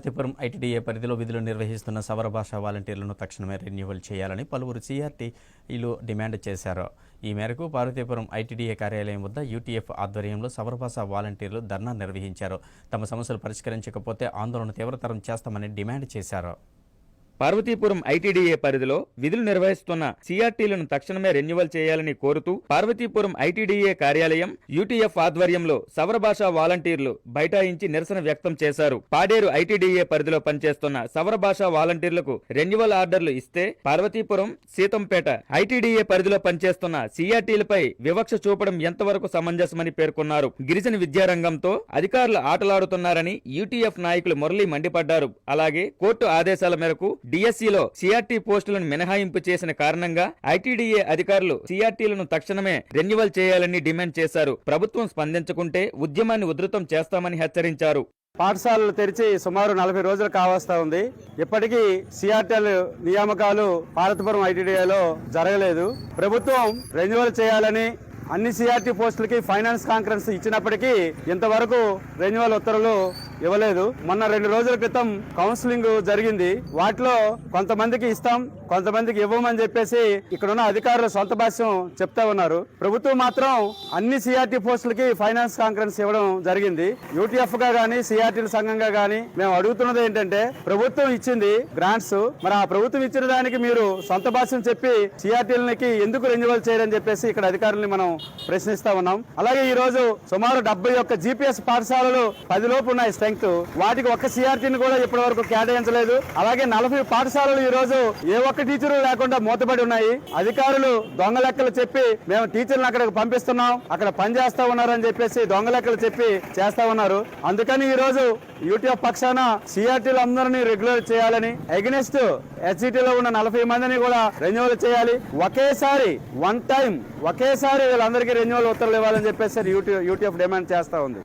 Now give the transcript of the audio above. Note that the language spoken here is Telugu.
పార్వతీపురం ఐటీడీఏ పరిధిలో విధులు నిర్వహిస్తున్న సవర భాష వాలంటీర్లను తక్షణమే రెన్యువల్ చేయాలని పలువురు సిఆర్టీలు డిమాండ్ చేశారు. ఈ మేరకు పార్వతీపురం ఐటీడీఏ కార్యాలయం వద్ద యూటీఎఫ్ ఆధ్వర్యంలో సవర భాష వాలంటీర్లు ధర్నా నిర్వహించారు. తమ సమస్యలు పరిష్కరించకపోతే ఆందోళన తీవ్రతరం చేస్తామని డిమాండ్ చేశారు. పార్వతీపురం ఐటీడీఏ పరిధిలో విధులు నిర్వహిస్తున్న సిఆర్టీలను తక్షణమే రెన్యువల్ చేయాలని కోరుతూ పార్వతీపురం ఐటీడీఏ కార్యాలయం యూటీఎఫ్ ఆధ్వర్యంలో సవర భాష వాలంటీర్లు బైఠాయించి నిరసన వ్యక్తం చేశారు. పాడేరు ఐటీడీఏ పరిధిలో పనిచేస్తున్న సవర భాష వాలంటీర్లకు రెన్యువల్ ఆర్డర్లు ఇస్తే పార్వతీపురం సీతంపేట ఐటీడీఏ పరిధిలో పనిచేస్తున్న సిఆర్టీలపై వివక్ష చూపడం ఎంతవరకు సమంజసమని పేర్కొన్నారు. గిరిజన విద్యారంగంతో అధికారులు ఆటలాడుతున్నారని యూటీఎఫ్ నాయకులు మురళి మండిపడ్డారు. అలాగే కోర్టు ఆదేశాల మేరకు డిఎస్సిలో సిఆర్టీ పోస్టులను మినహాయింపు చేసిన కారణంగా ఐటీడీఏ అధికారులు సిఆర్టీలను తక్షణమే రెన్యువల్ చేయాలని డిమాండ్ చేశారు. ప్రభుత్వం స్పందించకుంటే ఉద్యమాన్ని ఉధృతం చేస్తామని హెచ్చరించారు. పాఠశాలలు తెరిచి సుమారు నలభై రోజులు కావస్తా ఉంది. ఇప్పటికీ సిఆర్టీఎల్ నియామకాలు భారతపురం ఐటీడీఏలో జరగలేదు. ప్రభుత్వం రెన్యువల్ చేయాలని అన్ని సిఆర్టీ పోస్టులకి ఫైనాన్స్ కాన్ఫరెన్స్ ఇచ్చినప్పటికీ ఇంతవరకు రెన్యువల్ ఉత్తర్వులు ఇవ్వలేదు. మొన్న రెండు రోజుల క్రితం కౌన్సిలింగ్ జరిగింది. వాటిలో కొంతమందికి ఇస్తాం కొంతమందికి ఇవ్వమని చెప్పేసి ఇక్కడ ఉన్న అధికారులు సొంత భాష్యం చెప్తా ఉన్నారు. ప్రభుత్వం మాత్రం అన్ని సిఆర్టీ పోస్టులకి ఫైనాన్స్ కాన్ఫరెన్స్ ఇవ్వడం జరిగింది. యూటీఎఫ్గా గానీ సిఆర్టీల సంఘంగా గానీ మేము అడుగుతున్నది ఏంటంటే ప్రభుత్వం ఇచ్చింది గ్రాంట్స్ మరి ఆ ప్రభుత్వం ఇచ్చిన దానికి మీరు సొంత భాష్యం చెప్పి సిఆర్టీలకి ఎందుకు రెన్యువల్ చేయరని చెప్పేసి ఇక్కడ అధికారుల్ని మనం ప్రశ్నిస్తా ఉన్నాం. అలాగే ఈ రోజు సుమారు డెబ్బై ఒక్క జీపీఎస్ పాఠశాలలు పదిలోపు ఉన్నాయి. స్ట్రెంగ్త్ వాటికి ఒక్క సిఆర్టీని కూడా ఇప్పటి వరకు కేటాయించలేదు. అలాగే నలభై పాఠశాలలు ఈ రోజు ఏ ఒక్క టీచరు లేకుండా మూతపడి ఉన్నాయి. అధికారులు దొంగ లెక్కలు చెప్పి మేము టీచర్లను అక్కడికి పంపిస్తున్నాం. అక్కడ పని చేస్తా ఉన్నారని చెప్పేసి దొంగ లెక్కలు చెప్పి చేస్తా ఉన్నారు. అందుకని ఈ రోజు యూటీఎఫ్ పక్షాన సిఆర్టీలు అందరినీ రెగ్యులర్ చేయాలని అగెనిస్ట్ హెచ్సిటీలో ఉన్న నలభై మందిని కూడా రెన్యువల్ చేయాలి. ఒకేసారి వన్ టైం ఒకేసారి వీళ్ళందరికీ రెన్యువల్ ఉత్తర్వులు ఇవ్వాలని చెప్పేసి యూటీ యూటీఎఫ్ డిమాండ్ చేస్తా ఉంది.